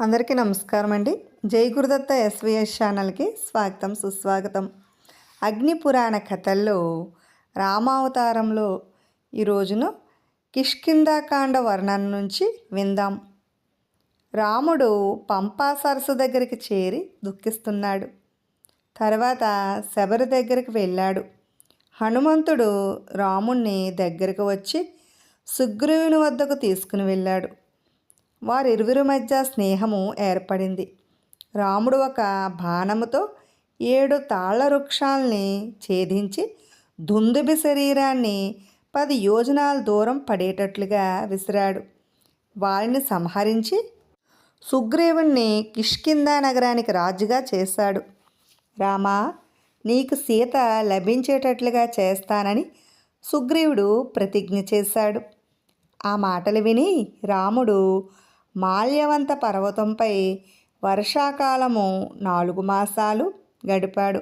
అందరికీ నమస్కారం అండి. జై గురుదత్త ఎస్విఎస్ ఛానల్కి స్వాగతం సుస్వాగతం. అగ్ని పురాణ కథల్లో రామావతారంలో ఈ రోజున కిష్కిందాకాండ వర్ణన నుంచి విందాం. రాముడు పంపా సరస్సు దగ్గరికి చేరి దుఃఖిస్తున్నాడు. తర్వాత శబరి దగ్గరికి వెళ్ళాడు. హనుమంతుడు రాముణ్ణి దగ్గరకు వచ్చి సుగ్రీవుని వద్దకు తీసుకుని వెళ్ళాడు. వారిరువురి మధ్య స్నేహము ఏర్పడింది. రాముడు ఒక బాణముతో ఏడు తాళ్ళ వృక్షాల్ని ఛేదించి దుందుబి శరీరాన్ని పది యోజనాల దూరం పడేటట్లుగా విసిరాడు. వారిని సంహరించి సుగ్రీవుణ్ణి కిష్కిందా నగరానికి రాజుగా చేశాడు. రామా నీకు సీత లభించేటట్లుగా చేస్తానని సుగ్రీవుడు ప్రతిజ్ఞ చేశాడు. ఆ మాటలు విని రాముడు మాల్యవంత పర్వతంపై వర్షాకాలము నాలుగు మాసాలు గడిపాడు.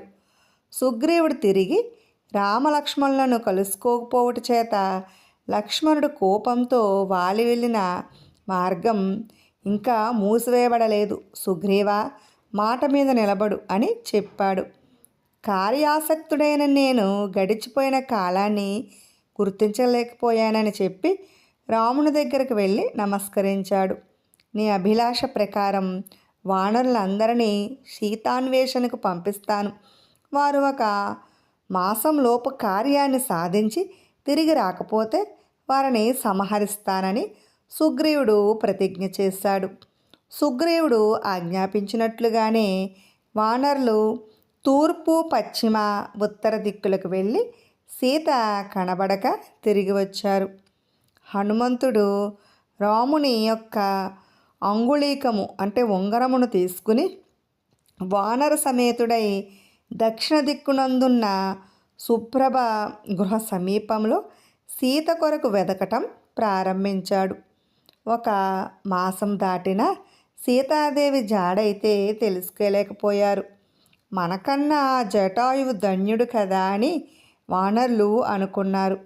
సుగ్రీవుడు తిరిగి రామలక్ష్మణులను కలుసుకోకపోవట చేత లక్ష్మణుడు కోపంతో వాలి వెళ్ళిన మార్గం ఇంకా మూసివేయబడలేదు. సుగ్రీవ మాట మీద నిలబడు అని చెప్పాడు. కార్యాసక్తుడైన నేను గడిచిపోయిన కాలాన్ని గుర్తించలేకపోయానని చెప్పి రాముని దగ్గరకు వెళ్ళి నమస్కరించాడు. నీ అభిలాష ప్రకారం వానరులందరినీ సీతాన్వేషణకు పంపిస్తాను. వారు ఒక మాసంలోపు కార్యాన్ని సాధించి తిరిగి రాకపోతే వారిని సంహరిస్తానని సుగ్రీవుడు ప్రతిజ్ఞ చేశాడు. సుగ్రీవుడు ఆజ్ఞాపించినట్లుగానే వానరులు తూర్పు పశ్చిమ ఉత్తర దిక్కులకు వెళ్ళి సీత కనబడక తిరిగి వచ్చారు. హనుమంతుడు రాముని యొక్క అంగుళీకము అంటే ఉంగరమును తీసుకుని వానర సమేతుడై దక్షిణ దిక్కునందున్న సుప్రభ గృహ సమీపంలో సీత కొరకు వెదకటం ప్రారంభించాడు. ఒక మాసం దాటిన సీతాదేవి జాడైతే తెలుసుకోలేకపోయారు. మనకన్నా జటాయువు ధన్యుడు కదా అని వానర్లు అనుకున్నారు.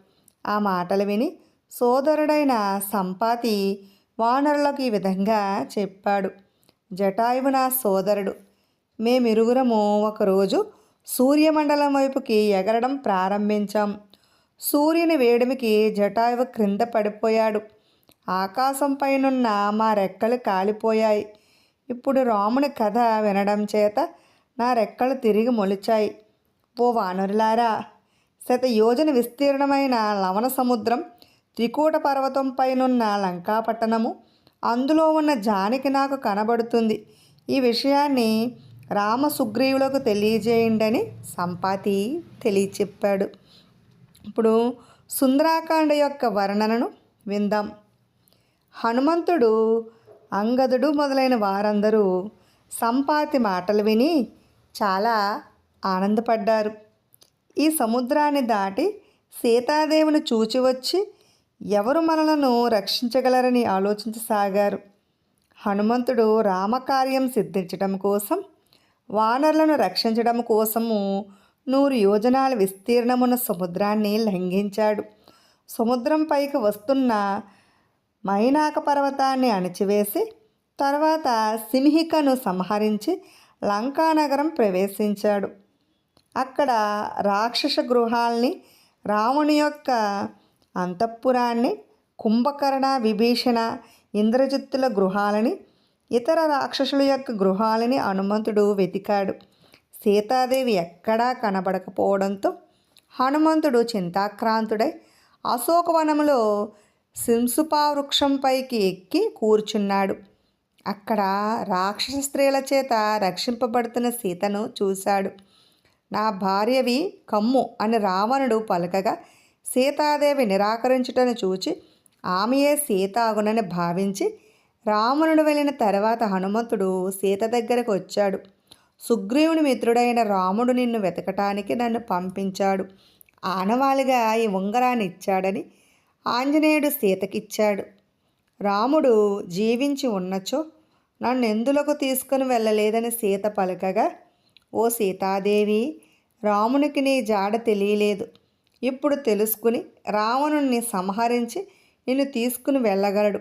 ఆ మాటలు విని సోదరుడైన సంపాతి వానరులకు ఈ విధంగా చెప్పాడు. జటాయువు నా సోదరుడు మేమిరుగురము ఒకరోజు సూర్యమండలం వైపుకి ఎగరడం ప్రారంభించాం. సూర్యుని వేడిమికి జటాయువు క్రింద పడిపోయాడు. ఆకాశం పైనున్న మా రెక్కలు కాలిపోయాయి. ఇప్పుడు రాముని కథ వినడం చేత నా రెక్కలు తిరిగి మొలిచాయి. ఓ వానరులారా శత యోజన విస్తీర్ణమైన లవణ సముద్రం త్రికూట పర్వతం పైనున్న లంకాపట్టణము అందులో ఉన్న జానికి నాకు కనబడుతుంది. ఈ విషయాన్ని రామ సుగ్రీవులకు తెలియజేయండి సంపాతి తెలియచెప్పాడు. ఇప్పుడు సుందరాకాండ యొక్క వర్ణనను విందాం. హనుమంతుడు అంగదుడు మొదలైన వారందరూ సంపాతి మాటలు విని చాలా ఆనందపడ్డారు. ఈ సముద్రాన్ని దాటి సీతాదేవిని చూచి వచ్చి ఎవరు మనలను రక్షించగలరని ఆలోచించసాగారు. హనుమంతుడు రామకార్యం సిద్ధించడం కోసం వానరులను రక్షించడం కోసము నూరు యోజనాల విస్తీర్ణమున్న సముద్రాన్ని లంఘించాడు. సముద్రం పైకి వస్తున్న మైనాక పర్వతాన్ని అణచివేసి తర్వాత సింహికను సంహరించి లంకానగరం ప్రవేశించాడు. అక్కడ రాక్షస గృహాల్ని రాముని యొక్క అంతఃపురాన్ని కుంభకర్ణ విభీషణ ఇంద్రజిత్తుల గృహాలని ఇతర రాక్షసుల యొక్క గృహాలని హనుమంతుడు వెతికాడు. సీతాదేవి ఎక్కడా కనబడకపోవడంతో హనుమంతుడు చింతాక్రాంతుడై అశోకవనంలో సింసుపా వృక్షంపైకి ఎక్కి కూర్చున్నాడు. అక్కడ రాక్షస స్త్రీల చేత రక్షింపబడుతున్న సీతను చూశాడు. నా భార్యవి కమ్ము అని రావణుడు పలకగా సీతాదేవి నిరాకరించుటను చూచి ఆమెయే సీతాగునని భావించి రావణుడు వెళ్ళిన తర్వాత హనుమంతుడు సీత దగ్గరకు వచ్చాడు. సుగ్రీవుని మిత్రుడైన రాముడు నిన్ను వెతకటానికి నన్ను పంపించాడు. ఆనవాలుగా ఈ ఉంగరాన్ని ఇచ్చాడని ఆంజనేయుడు సీతకిచ్చాడు. రాముడు జీవించి ఉన్నచో నన్ను ఎందులకు తీసుకుని వెళ్ళలేదని సీత పలకగా ఓ సీతాదేవి రామునికి నీ జాడ తెలియలేదు. ఇప్పుడు తెలుసుకుని రావణుణ్ణి సంహరించి నిన్ను తీసుకుని వెళ్ళగలడు.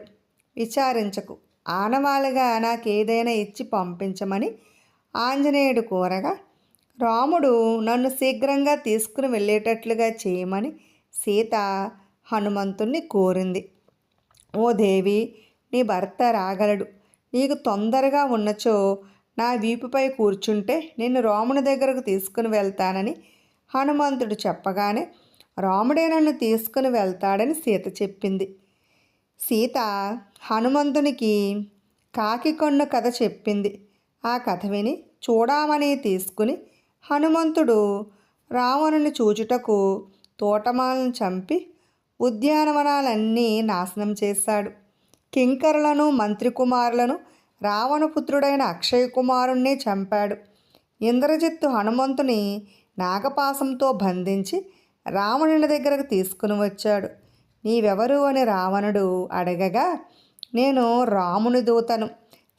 విచారించకు. ఆనవాలుగా నాకేదైనా ఇచ్చి పంపించమని ఆంజనేయుడు కోరగా రాముడు నన్ను శీఘ్రంగా తీసుకుని వెళ్ళేటట్లుగా చేయమని సీత హనుమంతుణ్ణి కోరింది. ఓ దేవి నీ భర్త రాగలడు. నీకు తొందరగా ఉన్నచో నా వీపుపై కూర్చుంటే నిన్ను రాముని దగ్గరకు తీసుకుని వెళ్తానని హనుమంతుడు చెప్పగానే రాముడే నన్ను తీసుకుని వెళ్తాడని సీత చెప్పింది. సీత హనుమంతునికి కాకి కొన్ను కథ చెప్పింది. ఆ కథ విని చూడామని తీసుకుని హనుమంతుడు రావణుని చూచుటకు తోటమాలను చంపి ఉద్యానవనాలన్నీ నాశనం చేశాడు. కింకరులను మంత్రికుమారులను రావణపుత్రుడైన అక్షయ కుమారుణ్ణి చంపాడు. ఇంద్రజిత్తు హనుమంతుని నాగపాసంతో బంధించి రావణుని దగ్గరకు తీసుకుని వచ్చాడు. నీవెవరు? అని రావణుడు అడగగా నేను రాముని దూతను.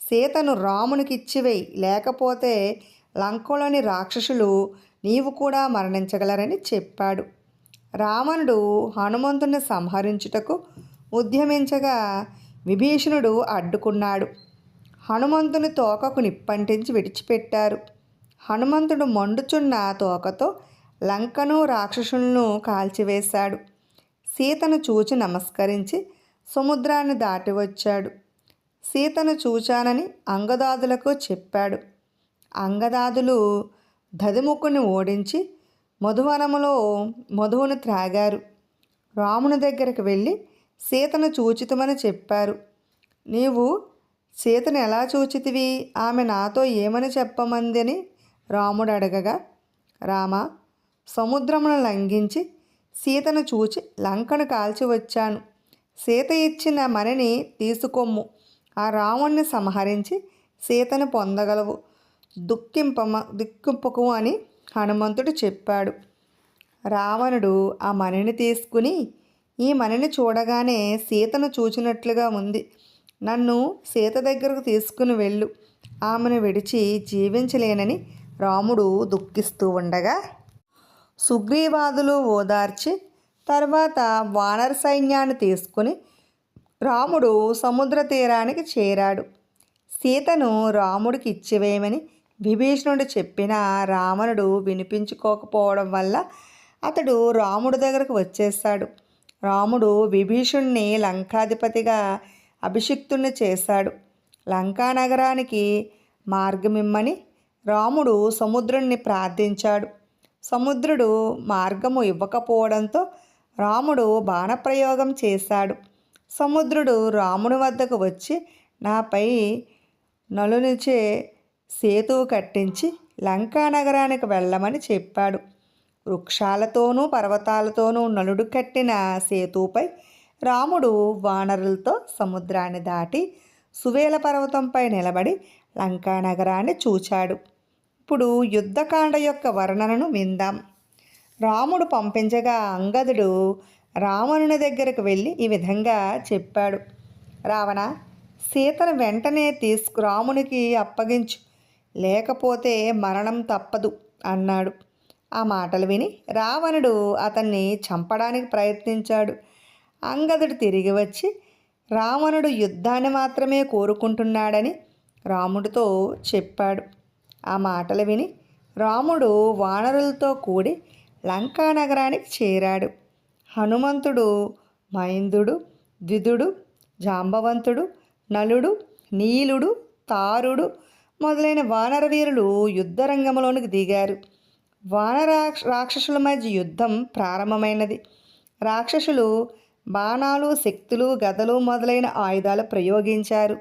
సీతను రామునికిచ్చివేయి. లేకపోతే లంకలోని రాక్షసులు నీవు కూడా మరణించగలరని చెప్పాడు. రావణుడు హనుమంతుని సంహరించుటకు ఉద్యమించగా విభీషణుడు అడ్డుకున్నాడు. హనుమంతుని తోకకు నిప్పంటించి విడిచిపెట్టారు. హనుమంతుడు మండుచున్న తోకతో లంకను రాక్షసులను కాల్చివేశాడు. సీతను చూచి నమస్కరించి సముద్రాన్ని దాటి వచ్చాడు సీతను చూచానని అంగదాదులకు చెప్పాడు. అంగదాదులు దదిముక్కుని ఓడించి మధువనములో మధువును త్రాగారు. రాముని దగ్గరికి వెళ్ళి సీతను చూచితమని చెప్పారు. నీవు సీతను ఎలా చూచితివి? ఆమె నాతో ఏమని చెప్పమందని రాముడు అడగగా రామ సముద్రమును లంఘించి సీతను చూచి లంకను కాల్చి వచ్చాను సీత ఇచ్చిన మణిని తీసుకొమ్ము. ఆ రావణ్ణి సంహరించి సీతను పొందగలవు. దుఃఖింపమ దుఃఖింపకు అని హనుమంతుడు చెప్పాడు. రావణుడు ఆ మణిని తీసుకుని ఈ మణిని చూడగానే సీతను చూచినట్లుగా ఉంది. నన్ను సీత దగ్గరకు తీసుకుని వెళ్ళు. ఆమెను విడిచి జీవించలేనని రాముడు దుఃఖిస్తూ ఉండగా సుగ్రీవాదులు ఓదార్చి తర్వాత వానర సైన్యాన్ని తీసుకుని రాముడు సముద్ర తీరానికి చేరాడు. సీతను రాముడికి ఇచ్చివేయమని విభీషణుడు చెప్పిన రావణుడు వినిపించుకోకపోవడం వల్ల అతడు రాముడి దగ్గరకు వచ్చేశాడు. రాముడు విభీషణ్ణి లంకాధిపతిగా అభిషిక్తుణ్ణి చేశాడు. లంకా నగరానికి మార్గమిమ్మని రాముడు సముద్రుణ్ణి ప్రార్థించాడు. సముద్రుడు మార్గము ఇవ్వకపోవడంతో రాముడు బాణప్రయోగం చేశాడు. సముద్రుడు రాముని వద్దకు వచ్చి నాపై నలునిచే సేతువు కట్టించి లంకా నగరానికి వెళ్ళమని చెప్పాడు. వృక్షాలతోనూ పర్వతాలతోనూ నలుడు కట్టిన సేతుపై రాముడు వానరులతో సముద్రాన్ని దాటి సువేల పర్వతంపై నిలబడి లంకా నగరాన్ని చూచాడు. ఇప్పుడు యుద్ధకాండ యొక్క వర్ణనను విందాం. రాముడు పంపించగా అంగదుడు రావణుని దగ్గరకు వెళ్ళి ఈ విధంగా చెప్పాడు. రావణ సీతను వెంటనే తీసుకు రామునికి అప్పగించు. లేకపోతే మరణం తప్పదు అన్నాడు. ఆ మాటలు విని రావణుడు అతన్ని చంపడానికి ప్రయత్నించాడు. అంగదుడు తిరిగి వచ్చి రావణుడు యుద్ధాన్ని మాత్రమే కోరుకుంటున్నాడని రాముడితో చెప్పాడు. ఆ మాటలు విని రాముడు వానరులతో కూడి లంకా నగరానికి చేరాడు. హనుమంతుడు మైందుడు ద్విదుడు జాంబవంతుడు నలుడు నీలుడు తారుడు మొదలైన వానర వీరులు యుద్ధరంగంలోనికి దిగారు. వానర రాక్షసుల మధ్య యుద్ధం ప్రారంభమైనది. రాక్షసులు బాణాలు శక్తులు గదలు మొదలైన ఆయుధాలు ప్రయోగించారు.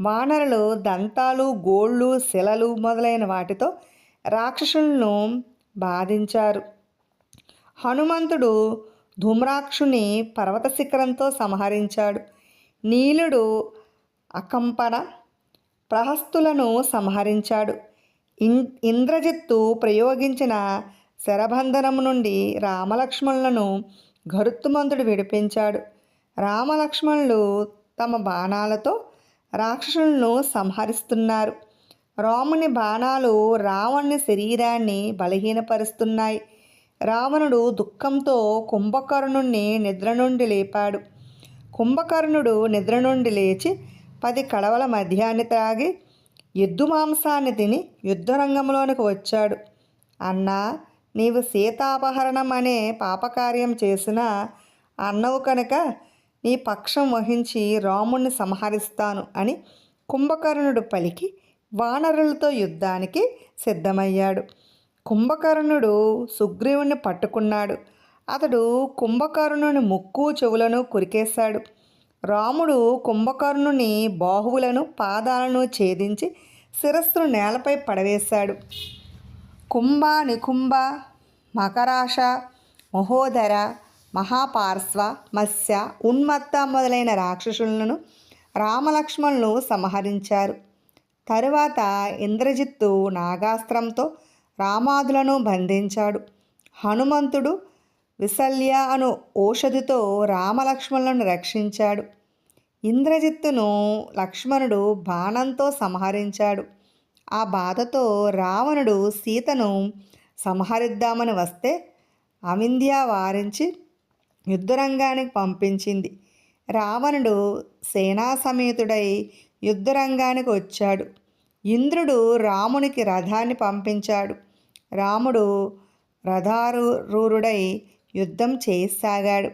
వానరులు దంతాలు గోళ్ళు శిలలు మొదలైన వాటితో రాక్షసులను బాధించారు. హనుమంతుడు ధూమ్రాక్షుని పర్వత శిఖరంతో సంహరించాడు. నీలుడు అకంపన ప్రహస్తులను సంహరించాడు. ఇన్ ఇంద్రజిత్తు ప్రయోగించిన శరబంధనం నుండి రామలక్ష్మణులను గరుత్తుమంతుడు విడిపించాడు. రామలక్ష్మణులు తమ బాణాలతో రాక్షసులను సంహరిస్తున్నారు. రాముని బాణాలు రావణుని శరీరాన్ని బలహీనపరుస్తున్నాయి. రావణుడు దుఃఖంతో కుంభకర్ణుణ్ణి నిద్ర నుండి లేపాడు. కుంభకర్ణుడు నిద్ర నుండి లేచి పది కడవల మధ్యాన్ని త్రాగి ఎద్దు మాంసాన్ని తిని యుద్ధరంగంలోనికి వచ్చాడు. అన్నా నీవు సీతాపహరణం అనే పాపకార్యం చేసిన అన్నవు కనుక నీ పక్షం వహించి రాముణ్ణి సంహరిస్తాను అని కుంభకర్ణుడు పలికి వానరులతో యుద్ధానికి సిద్ధమయ్యాడు. కుంభకర్ణుడు సుగ్రీవుణ్ణి పట్టుకున్నాడు. అతడు కుంభకర్ణుని ముక్కు చెవులను కురికేశాడు. రాముడు కుంభకర్ణుని బాహువులను పాదాలను ఛేదించి శిరస్సును నేలపై పడవేశాడు. కుంభ నికుంభ మకరాశ మహోదర మహాపార్శ్వ మత్స్య ఉన్మత్త మొదలైన రాక్షసులను రామలక్ష్మణులు సంహరించారు. తరువాత ఇంద్రజిత్తు నాగాస్త్రంతో రామాదులను బంధించాడు. హనుమంతుడు విశల్య అను ఔషధితో రామలక్ష్మణులను రక్షించాడు. ఇంద్రజిత్తును లక్ష్మణుడు బాణంతో సంహరించాడు. ఆ బాధతో రావణుడు సీతను సంహరిద్దామని వస్తే అవింధ్య వారించి యుద్ధరంగానికి పంపించింది. రావణుడు సేనా సమేతుడై యుద్ధరంగానికి వచ్చాడు. ఇంద్రుడు రామునికి రథాన్ని పంపించాడు. రాముడు రథారూరుడై యుద్ధం చేయసాగాడు.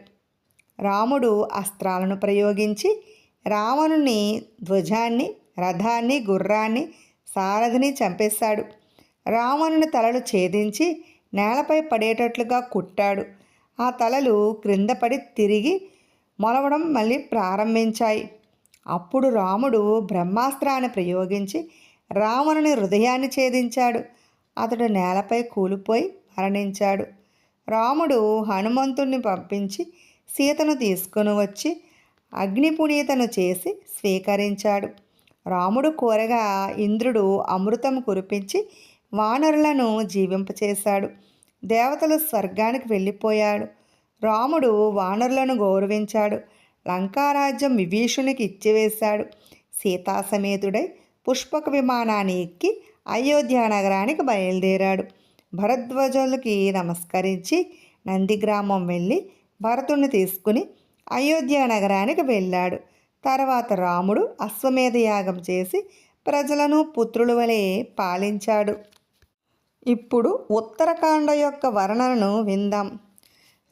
రాముడు అస్త్రాలను ప్రయోగించి రావణుని ధ్వజాన్ని రథాన్ని గుర్రాన్ని సారథిని చంపేశాడు. రావణుని తలలు ఛేదించి నేలపై పడేటట్లుగా కుట్టాడు. ఆ తలలు క్రిందపడి తిరిగి మొలవడం మళ్ళీ ప్రారంభించాయి. అప్పుడు రాముడు బ్రహ్మాస్త్రాన్ని ప్రయోగించి రావణుని హృదయాన్ని ఛేదించాడు. అతడు నేలపై కూలిపోయి మరణించాడు. రాముడు హనుమంతుణ్ణి పంపించి సీతను తీసుకుని వచ్చి అగ్నిపునీతను చేసి స్వీకరించాడు. రాముడు కోరగా ఇంద్రుడు అమృతం కురిపించి వానరులను జీవింపచేశాడు. దేవతలు స్వర్గానికి వెళ్ళిపోయాడు. రాముడు వానరులను గౌరవించాడు. లంకారాజ్యం విభీషునికి ఇచ్చివేశాడు. సీతాసమేతుడై పుష్పక విమానాన్ని ఎక్కి అయోధ్య నగరానికి బయలుదేరాడు. భరద్వజులకి నమస్కరించి నందిగ్రామం వెళ్ళి భరతుణ్ణి తీసుకుని అయోధ్య నగరానికి వెళ్ళాడు. తర్వాత రాముడు అశ్వమేధ యాగం చేసి ప్రజలను పుత్రుల వలె పాలించాడు. ఇప్పుడు ఉత్తరకాండ యొక్క వర్ణనను విందాం.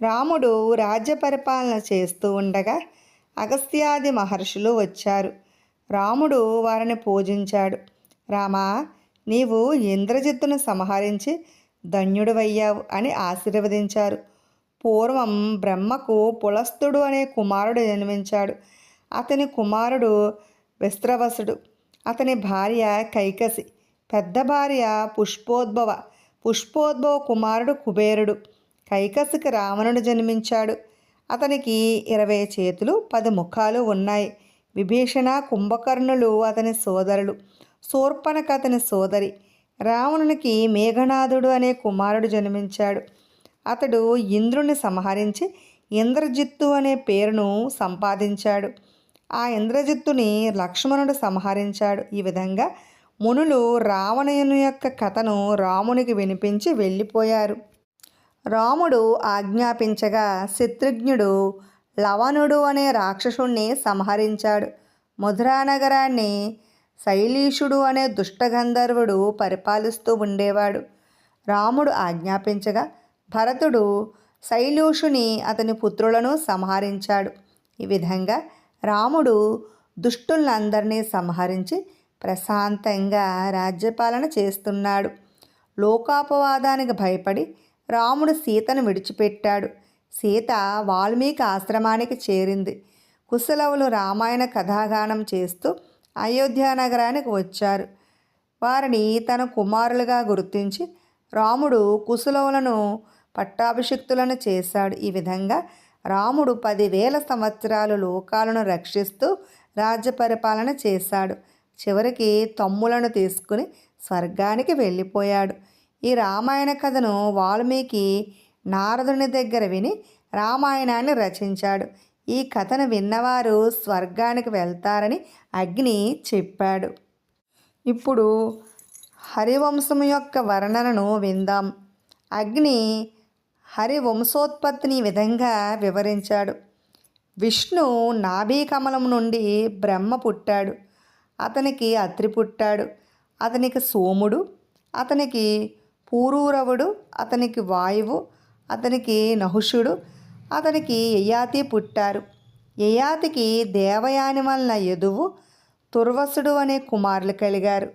రాముడు రాజ్య పరిపాలన చేస్తూ ఉండగా అగస్త్యాది మహర్షులు వచ్చారు. రాముడు వారిని పూజించాడు. రామా నీవు ఇంద్రజిత్తును సంహరించి ధన్యుడివయ్యావు అని ఆశీర్వదించారు. పూర్వం బ్రహ్మకు పులస్తుడు అనే కుమారుడు జన్మించాడు. అతని కుమారుడు విస్త్రవసుడు. అతని భార్య కైకసి. పెద్ద భార్య పుష్పోద్భవ. పుష్పోద్భవ కుమారుడు కుబేరుడు. కైకసికి రావణుడు జన్మించాడు. అతనికి ఇరవై చేతులు పది ముఖాలు ఉన్నాయి. విభీషణ కుంభకర్ణులు అతని సోదరులు. శూర్పణక అతని సోదరి. రావణునికి మేఘనాథుడు అనే కుమారుడు జన్మించాడు. అతడు ఇంద్రుని సంహరించి ఇంద్రజిత్తు అనే పేరును సంపాదించాడు. ఆ ఇంద్రజిత్తుని లక్ష్మణుడు సంహరించాడు. ఈ విధంగా మునులు రావణుని యొక్క కథను రామునికి వినిపించి వెళ్ళిపోయారు. రాముడు ఆజ్ఞాపించగా శత్రుఘ్నుడు లవణుడు అనే రాక్షసుణ్ణి సంహరించాడు. మధురా నగరాన్ని శైలీషుడు అనే దుష్టగంధర్వుడు పరిపాలిస్తూ ఉండేవాడు. రాముడు ఆజ్ఞాపించగా భరతుడు శైలూషుని అతని పుత్రులను సంహరించాడు. ఈ విధంగా రాముడు దుష్టులందరినీ సంహరించి ప్రశాంతంగా రాజ్యపాలన చేస్తున్నాడు. లోకాపవాదానికి భయపడి రాముడు సీతను విడిచిపెట్టాడు. సీత వాల్మీకి ఆశ్రమానికి చేరింది. కుశలవులు రామాయణ కథాగానం చేస్తూ అయోధ్య నగరానికి వచ్చారు. వారిని తన కుమారులుగా గుర్తించి రాముడు కుశలవులను పట్టాభిషిక్తులను చేశాడు. ఈ విధంగా రాముడు పదివేల సంవత్సరాలు లోకాలను రక్షిస్తూ రాజ్య పరిపాలన చేశాడు. చివరికి తమ్ములను తీసుకుని స్వర్గానికి వెళ్ళిపోయాడు. ఈ రామాయణ కథను వాల్మీకి నారదుని దగ్గర విని రామాయణాన్ని రచించాడు. ఈ కథను విన్నవారు స్వర్గానికి వెళ్తారని అగ్ని చెప్పాడు. ఇప్పుడు హరివంశం యొక్క వర్ణనను విందాం. అగ్ని హరివంశోత్పత్తిని విధంగా వివరించాడు. విష్ణు నాభీకమలం నుండి బ్రహ్మ పుట్టాడు. అతనికి అత్రి పుట్టాడు. అతనికి సోముడు అతనికి పూరూరవుడు అతనికి వాయువు అతనికి నహుషుడు అతనికి యయాతి పుట్టారు. యయాతికి దేవయాని వలన యదువు తుర్వసుడు అనే కుమారులు కలిగారు.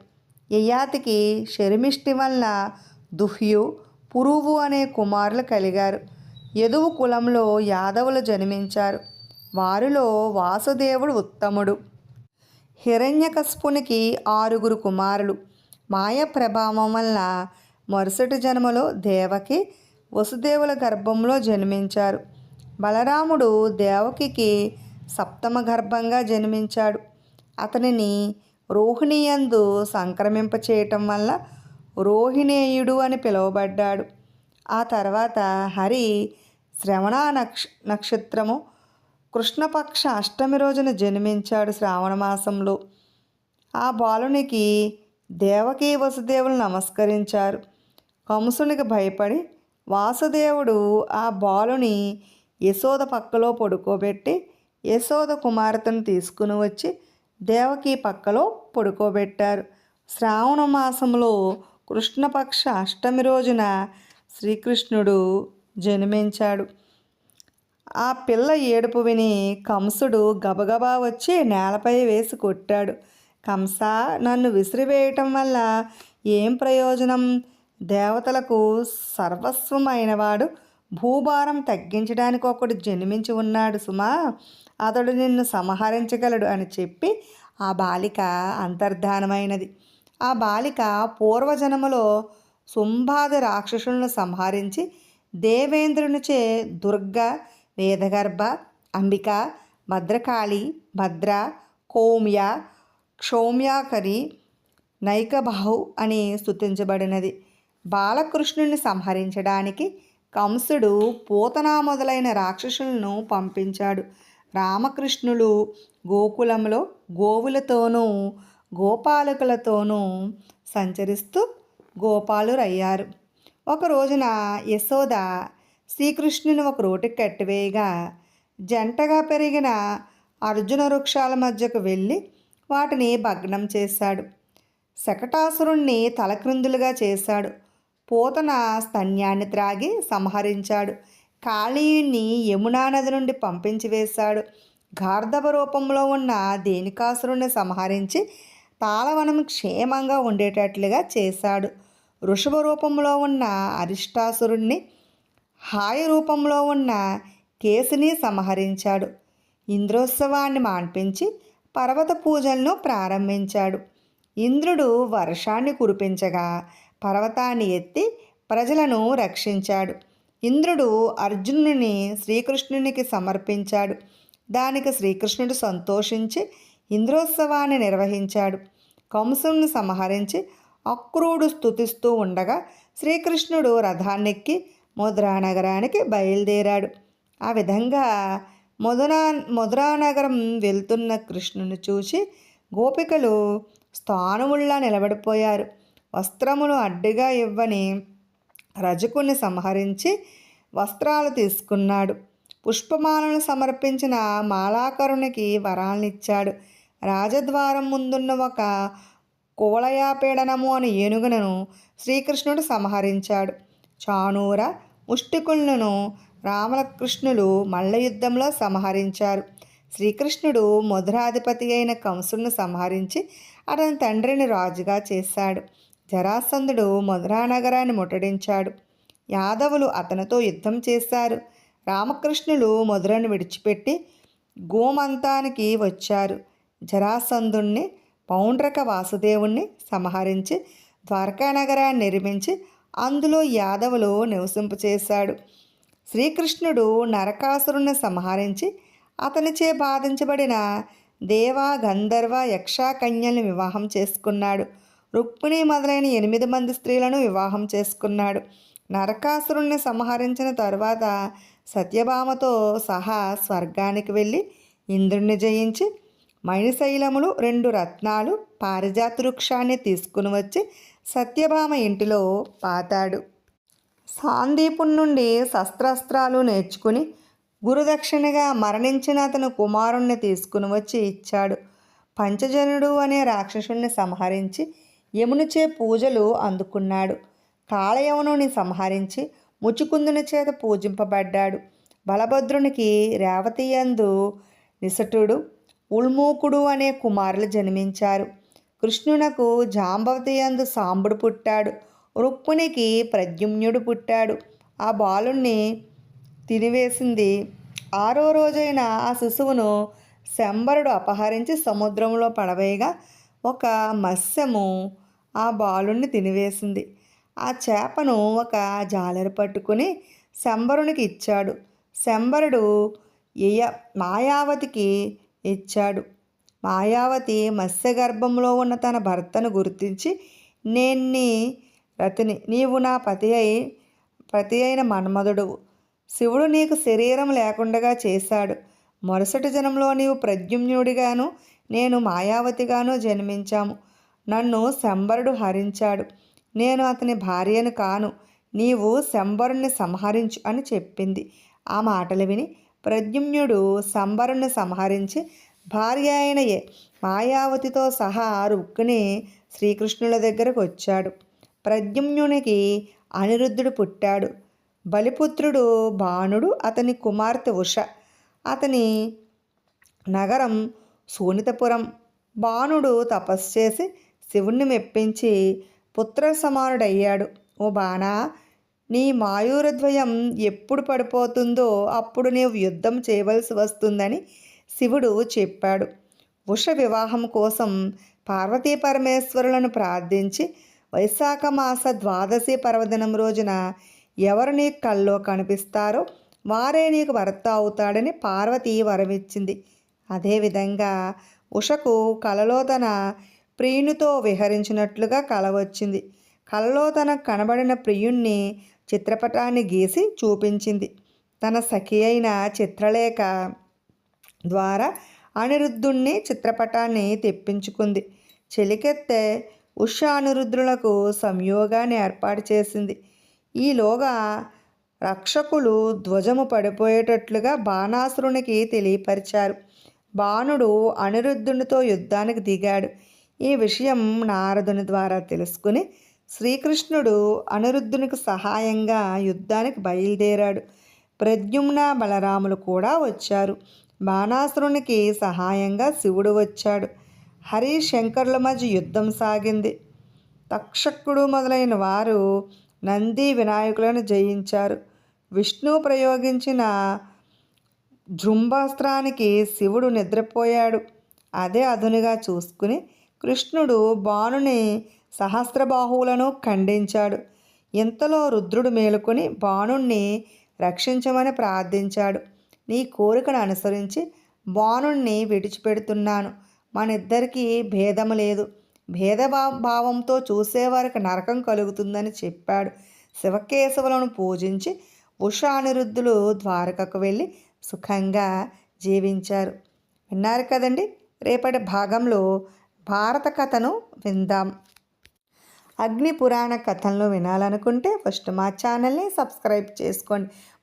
యయాతికి షర్మిష్టి వలన దుహ్యు పురువు అనే కుమారులు కలిగారు. యదువు కులంలో యాదవులు జన్మించారు. వారిలో వాసుదేవుడు ఉత్తముడు. హిరణ్యకశపునికి ఆరుగురు కుమారులు. మాయ ప్రభావం వల్ల మరుసటి జన్మలో దేవకి వసుదేవుల గర్భంలో జన్మించారు. బలరాముడు దేవకికి సప్తమ గర్భంగా జన్మించాడు. అతనిని రోహిణియందు సంక్రమింప చేయటం వల్ల రోహిణేయుడు అని పిలువబడ్డాడు. ఆ తర్వాత హరి శ్రవణ నక్ష నక్షత్రము కృష్ణపక్ష అష్టమి రోజున జన్మించాడు శ్రావణమాసంలో ఆ బాలునికి దేవకీ వసుదేవులు నమస్కరించారు. కంసునికి భయపడి వాసుదేవుడు ఆ బాలుని యశోద పక్కలో పడుకోబెట్టి యశోద కుమార్తెను తీసుకుని వచ్చి దేవకీ పక్కలో పడుకోబెట్టారు. శ్రావణ మాసంలో కృష్ణపక్ష అష్టమి రోజున శ్రీకృష్ణుడు జన్మించాడు. ఆ పిల్ల ఏడుపు విని కంసుడు గబగబా వచ్చి నేలపై వేసి కొట్టాడు. కంస నన్ను విసిరివేయటం వల్ల ఏం ప్రయోజనం? దేవతలకు సర్వస్వమైనవాడు. భూభారం తగ్గించడానికి ఒకడు జన్మించి ఉన్నాడు సుమా. అతడు నిన్ను సంహరించగలడు అని చెప్పి ఆ బాలిక అంతర్ధానమైనది. ఆ బాలిక పూర్వజన్మలో శుంభాది రాక్షసులను సంహరించి దేవేంద్రునిచే దుర్గ వేదగర్భ అంబిక భద్రకాళి భద్ర కోమ్య క్షౌమ్యాకరి నైకబాహు అని స్థుతించబడినది బాలకృష్ణుని సంహరించడానికి కంసుడు పూతన మొదలైన రాక్షసులను పంపించాడు. రామకృష్ణులు గోకులంలో గోవులతోనూ గోపాలకులతోనూ సంచరిస్తూ గోపాలురయ్యారు. ఒక రోజున యశోద శ్రీకృష్ణుని ఒక రోటికి కట్టివేయగా జంటగా పెరిగిన అర్జున వృక్షాల మధ్యకు వెళ్ళి వాటిని భగ్నం చేశాడు. శకటాసురుణ్ణి తలక్రిందులుగా చేశాడు. పూతన స్తన్యాన్ని త్రాగి సంహరించాడు. కాళీయుణ్ణి యమునా నది నుండి పంపించి వేశాడు. గార్ధవ రూపంలో ఉన్న దేనికాసురుణ్ణి సంహరించి తాళవనం క్షేమంగా ఉండేటట్లుగా చేశాడు. ఋషభ రూపంలో ఉన్న అరిష్టాసురుణ్ణి హాయ్ రూపంలో ఉన్న కేసుని సంహరించాడు. ఇంద్రోత్సవాన్ని మాన్పించి పర్వత పూజలను ప్రారంభించాడు. ఇంద్రుడు వర్షాన్ని కురిపించగా పర్వతాన్ని ఎత్తి ప్రజలను రక్షించాడు. ఇంద్రుడు అర్జునుని శ్రీకృష్ణునికి సమర్పించాడు. దానికి శ్రీకృష్ణుడు సంతోషించి ఇంద్రోత్సవాన్ని నిర్వహించాడు. కంసుని సంహరించి అక్రూడు స్తుతిస్తూ ఉండగా శ్రీకృష్ణుడు రథాన్నెక్కి ముద్రానగరానికి బయలుదేరాడు. ఆ విధంగా మధురా మధురానగరం వెళ్తున్న కృష్ణుని చూసి గోపికలు స్థానముల్లా నిలబడిపోయారు. వస్త్రమును అడ్డుగా ఇవ్వని రజకుని సంహరించి వస్త్రాలు తీసుకున్నాడు. పుష్పమాలను సమర్పించిన మాలాకరునికి వరాలనిచ్చాడు. రాజద్వారం ముందున్న ఒక కోలయాపీడనము అని ఏనుగులను శ్రీకృష్ణుడు సంహరించాడు. చానూర ముష్టికులను రామకృష్ణులు మల్లయుద్ధంలో సంహరించారు. శ్రీకృష్ణుడు మధురాధిపతి అయిన కంసులను సంహరించి అతని తండ్రిని రాజుగా చేశాడు. జరాసంధుడు మధురానగరాన్ని ముట్టడించాడు. యాదవులు అతనితో యుద్ధం చేశారు. రామకృష్ణులు మధురను విడిచిపెట్టి గోమంతానికి వచ్చారు. జరాసంధుణ్ణి పౌండ్రక వాసుదేవుణ్ణి సంహరించి ద్వారకానగరాన్ని నిర్మించి అందులో యాదవులు నివసింపచేశాడు. శ్రీకృష్ణుడు నరకాసురుణ్ణి సంహరించి అతనిచే బాధించబడిన దేవ గంధర్వ యక్షాకన్యల్ని వివాహం చేసుకున్నాడు. రుక్మిణి మొదలైన ఎనిమిది మంది స్త్రీలను వివాహం చేసుకున్నాడు. నరకాసురుణ్ణి సంహరించిన తరువాత సత్యభామతో సహా స్వర్గానికి వెళ్ళి ఇంద్రుణ్ణి జయించి మణిశైలములు రెండు రత్నాలు పారిజాత వృక్షాన్ని తీసుకుని వచ్చి సత్యభామ ఇంటిలో పాతాడు. సాందీపుని నుండి శస్త్రాస్త్రాలు నేర్చుకుని గురుదక్షిణగా మరణించిన అతను కుమారుణ్ణి తీసుకుని వచ్చి ఇచ్చాడు. పంచజనుడు అనే రాక్షసుణ్ణి సంహరించి యమునిచే పూజలు అందుకున్నాడు. కాళయవనుని సంహరించి ముచుకుందుని చేత పూజింపబడ్డాడు. బలభద్రునికి రేవతియందు నిసటుడు ఉల్మూకుడు అనే కుమారులు జన్మించారు. కృష్ణునకు జాంబవతి యందు సాంబుడు పుట్టాడు. రుక్మిణికి ప్రద్యుమ్నుడు పుట్టాడు. ఆ బాలుణ్ణి తినివేసింది. ఆరో రోజైన ఆ శిశువును శంబరుడు అపహరించి సముద్రంలో పడవేయగా ఒక మత్స్యము ఆ బాలుణ్ణి తినివేసింది. ఆ చేపను ఒక జాలరి పట్టుకుని శంబరునికి ఇచ్చాడు. శంబరుడు ఇయ మాయావతికి ఇచ్చాడు. మాయావతి మత్స్యగర్భంలో ఉన్న తన భర్తను గుర్తించి నేన్ని రతిని నీవు నా పతి అయి పతి అయిన మన్మధుడువు శివుడు నీకు శరీరం లేకుండా చేశాడు. మరుసటి జనంలో నీవు ప్రద్యుమ్నుడిగాను నేను మాయావతిగాను జన్మించాము. నన్ను శంబరుడు హరించాడు. నేను అతని భార్యను కాను. నీవు శంబరుణ్ణి సంహరించు అని చెప్పింది. ఆ మాటలు విని ప్రద్యుమ్నుడు శంబరుణ్ణి సంహరించి భార్య అయిన ఏ- మాయావతితో సహా రుక్కుని శ్రీకృష్ణుల దగ్గరకు వచ్చాడు. ప్రద్యుమ్నునికి అనిరుద్ధుడు పుట్టాడు. బలిపుత్రుడు బాణుడు అతని కుమార్తె ఉష. అతని నగరం సోనితపురం. బాణుడు తపస్సు చేసి శివుణ్ణి మెప్పించి పుత్ర సమానుడయ్యాడు ఓ బాణా నీ మాయూరద్వయం ఎప్పుడు పడిపోతుందో అప్పుడు నీవు యుద్ధం చేయవలసి వస్తుందని శివుడు చెప్పాడు. ఉష వివాహం కోసం పార్వతీ పరమేశ్వరులను ప్రార్థించి వైశాఖ మాస ద్వాదశి పర్వదినం రోజున ఎవరు నీ కల్లో కనిపిస్తారో వారే నీకు భర్త అవుతాడని పార్వతి వరమిచ్చింది. అదేవిధంగా ఉషకు కలలో తన ప్రియునితో విహరించినట్లుగా కల వచ్చింది. కలలో తనకు కనబడిన ప్రియుణ్ణి చిత్రపటాన్ని గీసి చూపించింది. తన సఖి అయిన చిత్రలేఖ ద్వారా అనిరుద్ధుణ్ణి చిత్రపటాన్ని తెప్పించుకుంది. చెలికెత్తె ఉష అనిరుద్ధులకు సంయోగాన్ని ఏర్పాటు చేసింది. ఈలోగా రక్షకులు ధ్వజము పడిపోయేటట్లుగా బాణాసురునికి తెలియపరిచారు. బాణుడు అనిరుద్ధునితో యుద్ధానికి దిగాడు. ఈ విషయం నారదుని ద్వారా తెలుసుకుని శ్రీకృష్ణుడు అనిరుద్ధునికి సహాయంగా యుద్ధానికి బయలుదేరాడు. ప్రద్యుమ్న బలరాములు కూడా వచ్చారు. బాణాసురునికి సహాయంగా శివుడు వచ్చాడు. హరి శంకరుల మధ్య యుద్ధం సాగింది. తక్షకుడు మొదలైన వారు నంది వినాయకులను జయించారు. విష్ణు ప్రయోగించిన జృంభాస్త్రానికి శివుడు నిద్రపోయాడు. అదే అదునుగా చూసుకుని కృష్ణుడు బాణుని సహస్రబాహువులను ఖండించాడు. ఇంతలో రుద్రుడు మేలుకొని బాణుణ్ణి రక్షించమని ప్రార్థించాడు. నీ కోరికను అనుసరించి బాణుణ్ణి విడిచిపెడుతున్నాను. మనిద్దరికీ భేదము లేదు. భేదభావంతో చూసేవారికి నరకం కలుగుతుందని చెప్పాడు. శివకేశవులను పూజించి ఉషానిరుద్ధులు ద్వారకకు వెళ్ళి సుఖంగా జీవించారు. విన్నారు కదండి? రేపటి భాగంలో భారత కథను విందాం. అగ్ని పురాణ కథలను వినాలనుకుంటే ఫస్ట్ మా ఛానల్ని సబ్స్క్రైబ్ చేసుకోండి.